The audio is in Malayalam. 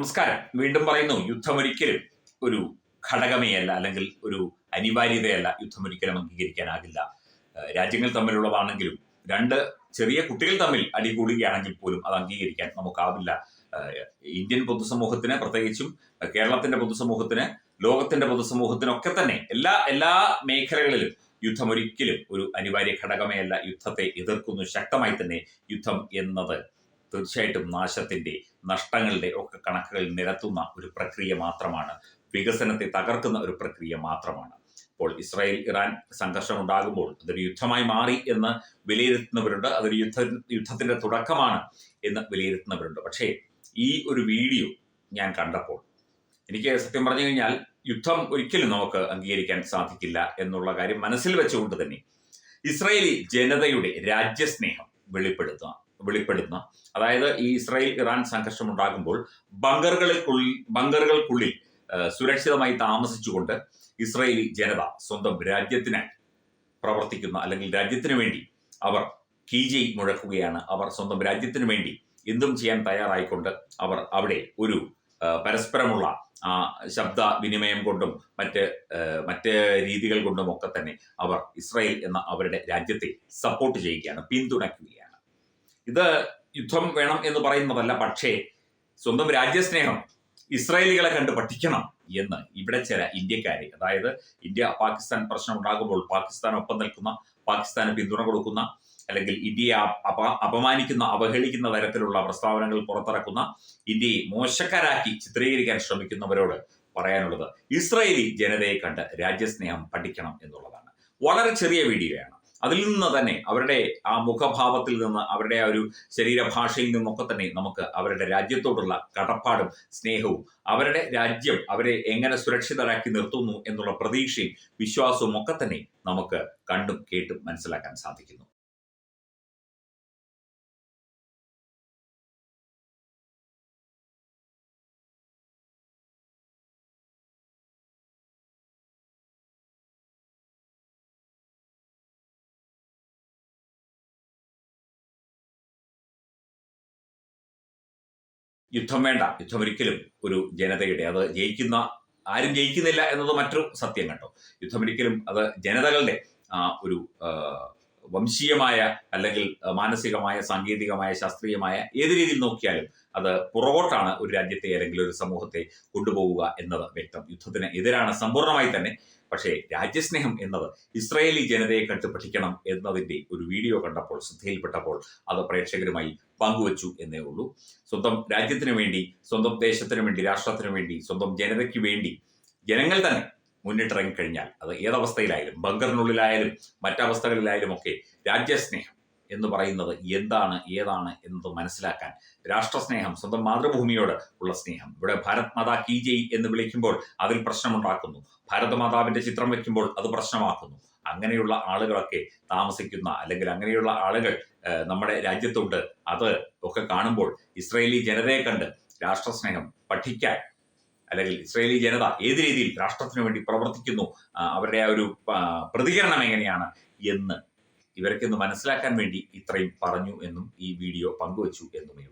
നമസ്കാരം. വീണ്ടും പറയുന്നു യുദ്ധമൊരിക്കലും ഒരു ഘടകമേ അല്ല അല്ലെങ്കിൽ ഒരു അനിവാര്യതയല്ല യുദ്ധമൊരിക്കലും അംഗീകരിക്കാനാകില്ല. രാജ്യങ്ങൾ തമ്മിലുള്ളതാണെങ്കിലും രണ്ട് ചെറിയ കുട്ടികൾ തമ്മിൽ അടികൂടുകയാണെങ്കിൽ പോലും അത് അംഗീകരിക്കാൻ നമുക്കാവില്ല. ഇന്ത്യൻ പൊതുസമൂഹത്തിന് പ്രത്യേകിച്ചും കേരളത്തിന്റെ പൊതുസമൂഹത്തിന് ലോകത്തിന്റെ പൊതുസമൂഹത്തിനൊക്കെ തന്നെ എല്ലാ എല്ലാ മേഖലകളിലും യുദ്ധം ഒരിക്കലും ഒരു അനിവാര്യ ഘടകമേ അല്ല യുദ്ധത്തെ എതിർക്കുന്നു ശക്തമായി തന്നെ യുദ്ധം എന്നത്. തീർച്ചയായിട്ടും നാശത്തിന്റെ നഷ്ടങ്ങളുടെ ഒക്കെ കണക്കുകൾ നിരത്തുന്ന ഒരു പ്രക്രിയ മാത്രമാണ്. വികസനത്തെ തകർക്കുന്ന ഒരു പ്രക്രിയ മാത്രമാണ്. അപ്പോൾ ഇസ്രായേൽ ഇറാൻ സംഘർഷം ഉണ്ടാകുമ്പോൾ അതൊരു യുദ്ധമായി മാറി എന്ന് വിലയിരുത്തുന്നവരുണ്ട്. അതൊരു യുദ്ധ യുദ്ധത്തിന്റെ തുടക്കമാണ് എന്ന് വിലയിരുത്തുന്നവരുണ്ട്. പക്ഷേ ഈ ഒരു വീഡിയോ ഞാൻ കണ്ടപ്പോൾ എനിക്ക് സത്യം പറഞ്ഞു കഴിഞ്ഞാൽ യുദ്ധം ഒരിക്കലും നമുക്ക് അംഗീകരിക്കാൻ സാധിക്കില്ല എന്നുള്ള കാര്യം മനസ്സിൽ വെച്ചുകൊണ്ട് തന്നെ ഇസ്രായേലി ജനതയുടെ രാജ്യസ്നേഹം വെളിപ്പെടുത്തുക വെളിപ്പെടുത്തുന്ന അതായത് ഈ ഇസ്രായേൽ ഇറാൻ സംഘർഷം ഉണ്ടാകുമ്പോൾ ബങ്കറുകൾക്കുള്ളിൽ ബങ്കറുകൾക്കുള്ളിൽ സുരക്ഷിതമായി താമസിച്ചുകൊണ്ട് ഇസ്രായേലി ജനത സ്വന്തം രാജ്യത്തിനായി പ്രവർത്തിക്കുന്ന അല്ലെങ്കിൽ രാജ്യത്തിന് വേണ്ടി അവർ കീജയ് മുഴക്കുകയാണ്. അവർ സ്വന്തം രാജ്യത്തിന് വേണ്ടി എന്തും ചെയ്യാൻ തയ്യാറായിക്കൊണ്ട് അവർ അവിടെ ഒരു പരസ്പരമുള്ള ആ ശബ്ദ വിനിമയം കൊണ്ടും മറ്റ് മറ്റ് രീതികൾ കൊണ്ടും ഒക്കെ തന്നെ അവർ ഇസ്രായേൽ എന്ന അവരുടെ രാജ്യത്തെ സപ്പോർട്ട് ചെയ്യുകയാണ് പിന്തുണയ്ക്കുകയാണ്. ഇത് യുദ്ധം വേണം എന്ന് പറയുന്നതല്ല പക്ഷേ സ്വന്തം രാജ്യസ്നേഹം ഇസ്രായേലികളെ കണ്ട് പഠിക്കണം എന്ന് ഇവിടെ ചില ഇന്ത്യക്കാരെ അതായത് ഇന്ത്യ പാകിസ്ഥാൻ പ്രശ്നം ഉണ്ടാകുമ്പോൾ പാകിസ്ഥാൻ ഒപ്പം നിൽക്കുന്ന പാകിസ്ഥാന് പിന്തുണ കൊടുക്കുന്ന അല്ലെങ്കിൽ ഇന്ത്യയെ അപ- അപ- അപമാനിക്കുന്ന അവഹേളിക്കുന്ന തരത്തിലുള്ള പ്രസ്താവനകൾ പുറത്തിറക്കുന്ന ഇന്ത്യയെ മോശക്കാരാക്കി ചിത്രീകരിക്കാൻ ശ്രമിക്കുന്നവരോട് പറയാനുള്ളത് ഇസ്രായേലി ജനതയെ കണ്ട് രാജ്യസ്നേഹം പഠിക്കണം എന്നുള്ളതാണ്. വളരെ ചെറിയ വീഡിയോയാണ്. അതിൽ നിന്ന് തന്നെ അവരുടെ ആ മുഖഭാവത്തിൽ നിന്ന് അവരുടെ ആ ഒരു ശരീരഭാഷയിൽ നിന്നൊക്കെ തന്നെ നമുക്ക് അവരുടെ രാജ്യത്തോടുള്ള കടപ്പാടും സ്നേഹവും അവരുടെ രാജ്യം അവരെ എങ്ങനെ സുരക്ഷിതരാക്കി നിർത്തുന്നു എന്നുള്ള പ്രതീക്ഷയും വിശ്വാസവും ഒക്കെ തന്നെ നമുക്ക് കണ്ടും കേട്ടും മനസ്സിലാക്കാൻ സാധിക്കുന്നു. യുദ്ധം വേണ്ട. യുദ്ധം ഒരിക്കലും ഒരു ജനതയുടെ അത് ജയിക്കുന്ന ആരും ജയിക്കുന്നില്ല എന്നത് മറ്റൊരു സത്യം കേട്ടോ. യുദ്ധം ഒരിക്കലും അത് ജനതകളുടെ ഒരു വംശീയമായ അല്ലെങ്കിൽ മാനസികമായ സാങ്കേതികമായ ശാസ്ത്രീയമായ ഏത് രീതിയിൽ നോക്കിയാലും അത് പുറകോട്ടാണ് ഒരു രാജ്യത്തെ അല്ലെങ്കിൽ ഒരു സമൂഹത്തെ കൊണ്ടുപോവുക എന്നത് വ്യക്തം. യുദ്ധത്തിന് എതിരാണ് സമ്പൂർണമായി തന്നെ. പക്ഷേ രാജ്യസ്നേഹം എന്നത് ഇസ്രായേലി ജനതയെ കണ്ടു പഠിക്കണം എന്നതിന്റെ ഒരു വീഡിയോ കണ്ടപ്പോൾ ശ്രദ്ധയിൽപ്പെട്ടപ്പോൾ അത് പ്രേക്ഷകരുമായി പങ്കുവച്ചു എന്നേ ഉള്ളൂ. സ്വന്തം രാജ്യത്തിന് വേണ്ടി സ്വന്തം ദേശത്തിന് വേണ്ടി രാഷ്ട്രത്തിന് വേണ്ടി സ്വന്തം ജനതയ്ക്ക് വേണ്ടി ജനങ്ങൾ തന്നെ മുന്നിട്ടിറങ്ങി കഴിഞ്ഞാൽ അത് ഏതവസ്ഥയിലായാലും ബങ്കറിനുള്ളിലായാലും മറ്റവസ്ഥകളിലായാലും ഒക്കെ രാജ്യസ്നേഹം എന്ന് പറയുന്നത് എന്താണ് ഏതാണ് എന്നത് മനസ്സിലാക്കാൻ രാഷ്ട്രസ്നേഹം സ്വന്തം മാതൃഭൂമിയോട് ഉള്ള സ്നേഹം. ഇവിടെ ഭാരത് മാതാ കീ ജയ് എന്ന് വിളിക്കുമ്പോൾ അതിൽ പ്രശ്നമുണ്ടാക്കുന്നു. ഭാരത മാതാവിന്റെ ചിത്രം വെക്കുമ്പോൾ അത് പ്രശ്നമാക്കുന്നു. അങ്ങനെയുള്ള ആളുകളൊക്കെ താമസിക്കുന്ന അല്ലെങ്കിൽ അങ്ങനെയുള്ള ആളുകൾ നമ്മുടെ രാജ്യത്തുണ്ട്. അത് ഒക്കെ കാണുമ്പോൾ ഇസ്രയേലി ജനതയെ കണ്ട് രാഷ്ട്രസ്നേഹം പഠിക്കാൻ അല്ലെങ്കിൽ ഇസ്രയേലി ജനത ഏത് രീതിയിൽ രാഷ്ട്രത്തിന് വേണ്ടി പ്രവർത്തിക്കുന്നു അവരുടെ ആ ഒരു പ്രതികരണം എങ്ങനെയാണ് എന്ന് ഇവർക്കൊന്ന് മനസ്സിലാക്കാൻ വേണ്ടി ഇത്രയും പറഞ്ഞു എന്നും ഈ വീഡിയോ പങ്കുവച്ചു എന്നുമേ